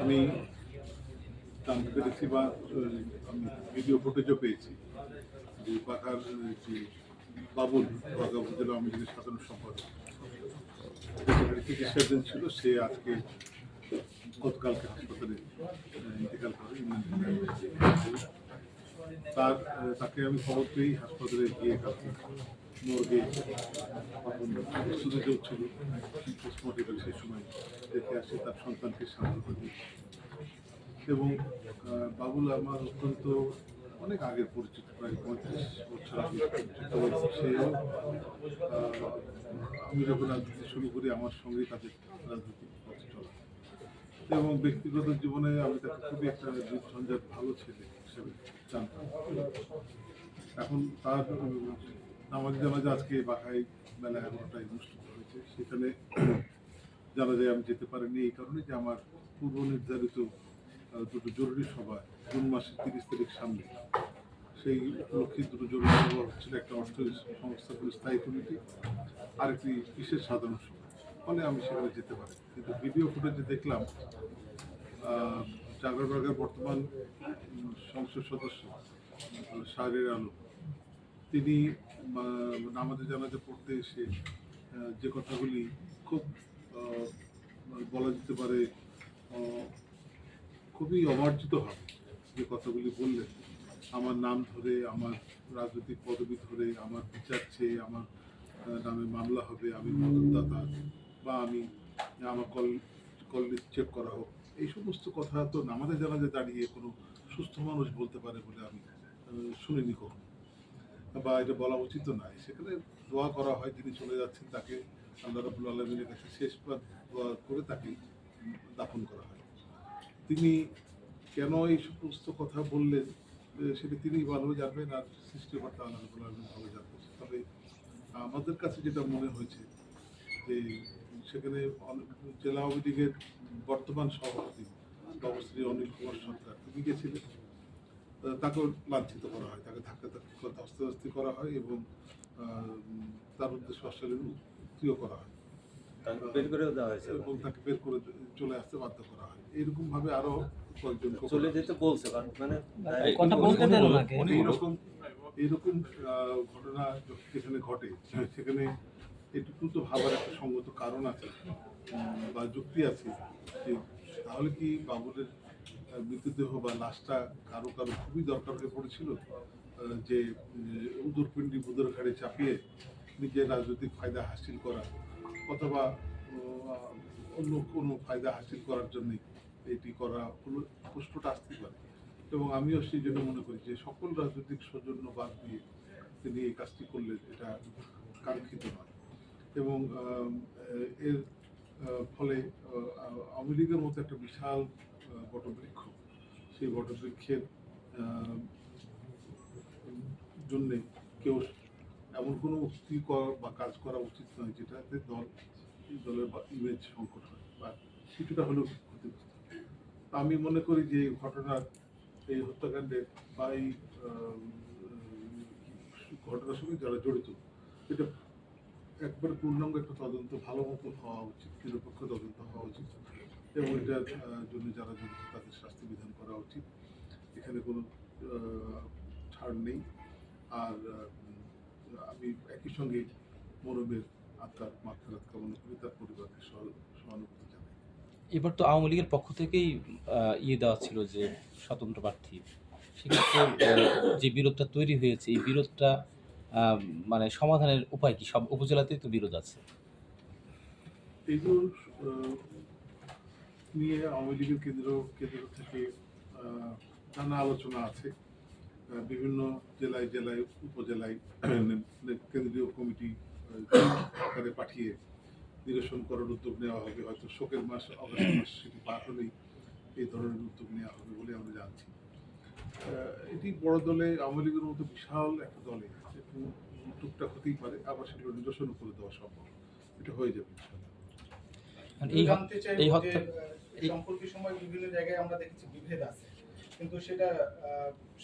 আমি জানতে পেরেছি বা আমি ভিডিও ফুটেজও পেয়েছি। যে পাখার যে বাবুল বাগা উপজেলা আওয়ামী সাধারণ সম্পাদক। চিকিৎসাধীন ছিল, সে আজকে গতকালকে হাসপাতালে ইন্তেকাল করে তার তাকে আমি খবর পেয়েই হাসপাতালে গিয়ে কাছে মর্গে প্রস্তুতি চলছিল পোস্টমর্টেম সেই সময় আসি তার সন্তানকে স্বাস্থ্য দিই এবং বাবুল আমার অত্যন্ত, অনেক আগের পরিচিত, প্রায় পঁয়ত্রিশ বছর আগে আমি যখন রাজনীতি শুরু করি আমার সঙ্গেই তাদের রাজনীতি পথ চলা। এবং ব্যক্তিগত জীবনে আমি তাকে খুবই একটা নির্ঝঞ্ঝাট ভালো ছেলে হিসেবে জানতাম। এখন তার নামাজ জানাজা আজকে বাঘাই বেলা এগারোটায় অনুষ্ঠিত হয়েছে। সেখানে জানা যায় আমি যেতে পারিনি এই কারণে যে আমার পূর্ব নির্ধারিত দুটো জরুরি সভা জুন মাসের তিরিশ তারিখ সামনে। সেই উপলক্ষে দুটো জরুরি সভা হচ্ছিল একটা অর্থ সংস্থাগুলো স্থায়ী কমিটি আর একটি বিশেষ সাধারণ সভা। ফলে আমি সেখানে যেতে পারি। কিন্তু ভিডিও ফুটেজে দেখলাম জাগরবাগের বর্তমান সংসদ সদস্য শাহরের আলম। তিনি নামাজে জানাজে পড়তে এসে যে কথাগুলি খুব বলা যেতে পারে খুবই অমার্জিত হবে যে কথাগুলি বললেন। আমার নাম ধরে, আমার রাজনৈতিক পদবি ধরে, আমার বিচার চেয়ে আমার নামে মামলা হবে, আমি মদতদাতা বা আমি আমার কল কল চেক করা হোক। এই সমস্ত কথা তো নামাজে জানাজে দাঁড়িয়ে কোনো সুস্থ মানুষ বলতে পারে বলে আমি শুনিনি কখনো। বা এটা বলা উচিত নয়। সেখানে দোয়া করা হয় যিনি চলে যাচ্ছেন তাকে আল্লাহ রাবুল আলমীর কাছে দোয়া করে তাকে দাফন করা হয়। তিনি কেন এই সমস্ত কথা বললেন? সেটা তিনি ভালো জানবেন আর সৃষ্টিকর্তা আল্লাহ রাবুল আলমী ভালো জানবেন। তবে আমাদের কাছে যেটা মনে হয়েছে যে সেখানে জেলা আওয়ামী লীগের বর্তমান সভাপতি বাবুশ্রী অনিল কুমার সরকার, তিনি গেছিলেন। তাকেও লাঞ্ছিত করা হয়, তাকে ধাক্কা ধাক্কা ধস্তাধস্তি করা হয় এবং তার উদ্দেশ্যে অশ্লীল উক্তিও করা হয়। তাকে বের করেও দেওয়া হয়েছে এবং তাকে বের করে চলে আসতে বাধ্য করা হয়। এরকম ভাবে আরও কয়েকজন চলে যেতে বলছে কারণ মানে কথা বলতে দেন ওনাকে। এইরকম এইরকম ঘটনা যেখানে ঘটে সেখানে এটুকু তো ভাবার একটা সঙ্গত কারণ আছে বা যুক্তি আছে যে তাহলে কি বাবুলের আহ, মৃতদেহ বা লাশটা কারও কারও খুবই দরকার হয়ে পড়েছিল? যে উদরপিণ্ডি বুদর ঘাড়ে চাপিয়ে নিজের রাজনৈতিক ফায়দা হাসিল করা, অথবা অন্য কোনো ফায়দা হাসিল করার জন্য এটি করা হলো, প্রশ্নটা আসতে পারে। এবং আমিও সেই জন্য মনে করি যে সকল রাজনৈতিক সৌজন্য বাদ দিয়ে তিনি এই কাজটি করলেন, এটা কাঙ্ক্ষিত নয়। এবং এর ফলে আওয়ামী লীগের মতো একটা বিশাল বটবৃক্ষ সেই বটবৃক্ষের জন্যে কেউ এমন কোনো উক্তি বা কাজ করা উচিত নয় যেটাতে দল, দলের ইমেজ সংকট হয় বা কিছুটা হলেও ক্ষতিগ্রস্ত। আমি মনে করি যে এই ঘটনার এই হত্যাকাণ্ডের বা এই ঘটনার সঙ্গে যারা জড়িত, এটা একবার পূর্ণাঙ্গ একটা তদন্ত, ভালো মতো হওয়া উচিত, নিরপেক্ষ তদন্ত হওয়া উচিত এবং এটার জন্য যারা জড়িত তাদের শাস্তি বিধান করা উচিত এখানে কোনো ছাড় নেই আর আমি একই সঙ্গে মরমের আত্মার মাত্রাত কামনা করি তার পরিবারকে সহানুভূতি জানাই। এবার তো আওয়ামী লীগের পক্ষ থেকেই ইয়ে দেওয়া ছিল যে স্বতন্ত্র প্রার্থী। সেক্ষেত্রে যে বিরোধটা তৈরি হয়েছে এই বিরোধটা মানে সমাধানের উপায় কি? সব উপজেলাতেই তো বিরোধ আছে। এইগুলো আহ, নিয়ে আওয়ামী লীগের কেন্দ্র কেন্দ্র থেকে নানা আলোচনা আছে। বিভিন্ন জেলায় জেলায় উপজেলায় কেন্দ্রীয় কমিটি আকারে পাঠিয়ে নিরসন করার উদ্যোগ নেওয়া হবে। হয়তো শোকের মাস অগস্ট মাস সেটি পার হলেই এই ধরনের উদ্যোগ নেওয়া হবে বলে আমরা জানছি। এটি বড় দলে আওয়ামী লীগের মতো বিশাল একটা দলে একটু টুকটাক হতেই পারে আবার সেগুলো নিরসনও করে দেওয়া সম্ভব। এটা হয়ে যাবে এই জানতে চাইব এই যে, হত্যা এই সম্পর্কের সময় বিভিন্ন জায়গায় আমরা দেখেছি বিভেদ আছে। কিন্তু সেটা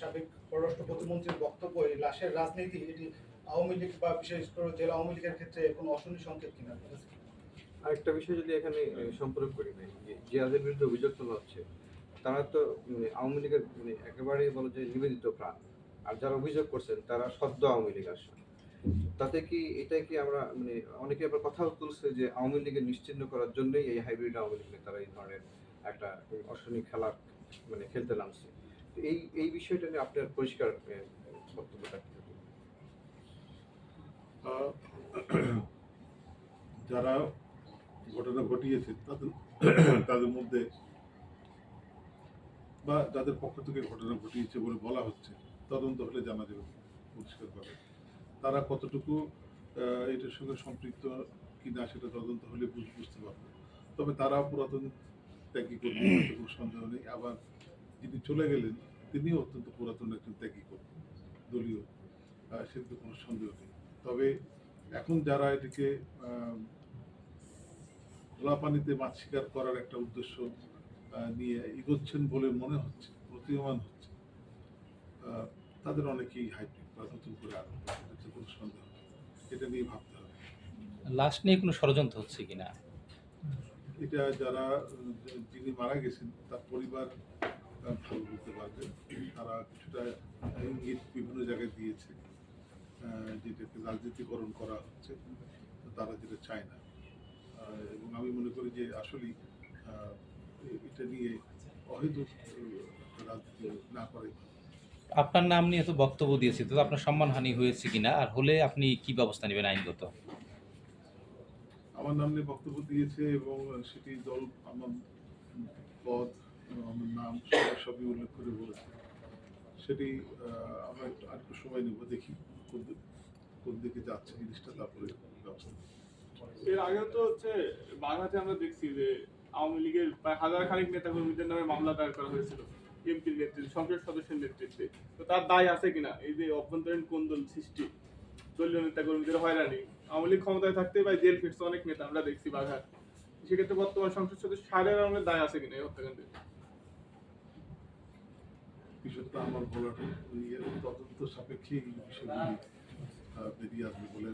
সাবেক পররাষ্ট্র প্রতিমন্ত্রীর বক্তব্য, এই লাশের রাজনীতি, এটি আওয়ামী লীগ বা বিশেষ করে জেলা আওয়ামী লীগের ক্ষেত্রে কোনো অশনি সংকেত কিনা? আরেকটা বিষয় যদি এখানে সম্পর্ক করি নাই, যে যাদের বিরুদ্ধে অভিযোগ তোলা হচ্ছে, তারা তো আওয়ামী লীগের মানে একেবারেই বলা যে নিবেদিত প্রাণ আর যারা অভিযোগ করছেন, তারা সদ্য আওয়ামী লীগ আসা তাতে কি এটা কি আমরা মানে অনেকে আবার কথাও তুলছে যে আওয়ামী লীগের নিশ্চিহ্ন করার জন্যই এই হাইব্রিড আওয়ামী লীগ তারা এই ধরনের একটা অশনি খেলার মানে খেলতে নামছে। এই এই বিষয়টা নিয়ে আপনার পরিষ্কার বক্তব্যটা কি? যারা ঘটনা ঘটিয়েছে, তাদের তাদের মধ্যে বা যাদের পক্ষ থেকে ঘটনা ঘটিয়েছে বলে বলা হচ্ছে, তদন্ত হলে জানা যাবে পরিষ্কারভাবে। তারা কতটুকু এটার সঙ্গে সম্পৃক্ত কিনা সেটা তদন্ত হলে বুঝ- বুঝতে পারবে। তবে তারা পুরাতন ত্যাগী কর্মী কোনো সন্দেহ নেই। আবার যিনি চলে গেলেন তিনিও অত্যন্ত পুরাতন একজন ত্যাগী কর্মী দলীয়। সেটাতে কোনো সন্দেহ নেই। তবে এখন যারা এটিকে খোলা পানিতে মাছ শিকার করার একটা উদ্দেশ্য নিয়ে এগোচ্ছেন বলে মনে হচ্ছে প্রতীয়মান হচ্ছে তাদের অনেকেই হাইব্রিড বা নতুন করে আরম্ভ কোনো সন্দেহ নেই। এটা নিয়ে ভাবতে হবে। লাশ নিয়ে কোনো ষড়যন্ত্র হচ্ছে কিনা? এটা যারা যিনি মারা গেছেন তার পরিবার আহ, ভালো বলতে পারবে। তারা কিছুটা ইঙ্গিত বিভিন্ন জায়গায় দিয়েছে যেটাকে রাজনীতিকরণ করা হচ্ছে তারা যেটা চায় না। এবং আমি মনে করি যে আসলেই এটা নিয়ে অহেতুক রাজনীতি না করে আপনার নাম নিয়ে তো বক্তব্য দিয়েছে তো আপনার সম্মানহানি হয়েছে কিনা? আর হলে আপনি কি ব্যবস্থা নেবেন আইনগত? আমার নাম বক্তব্য দিয়েছে এবং সেটি দল আমার পদ, আমার নাম সবই উল্লেখ করে বলেছে। সেটি আমরা একটু আরেকটু সময় নেব, দেখি কোন দিকে যাচ্ছে জিনিসটা, তারপরে এর আগে তো হচ্ছে, বাংলাতে আমরা দেখছি যে আওয়ামী লীগের প্রায় হাজার খানিক নেতা কর্মীদের নামে মামলা দায়ের করা হয়েছিল, এমপির নেতৃত্বে, সংসদ সদস্যের নেতৃত্বে। তো তার দায় আছে কিনা? এই যে অভ্যন্তরীণ কোন্দল সৃষ্টি, দলীয় নেতা কর্মীদের হয়রানি আওয়ামী ক্ষমতায় থাকতে বা জেল ফিরছে, অনেক নেতা, আমরা দেখছি বাঘার। সেক্ষেত্রে বর্তমান সংসদ সদস্য সারের আমলে দায় আছে কিনা এই হত্যাকাণ্ডে? বিষয়টা আমার বলার তদন্ত সাপেক্ষে এই বিষয়গুলি বেরিয়ে আসবে বলে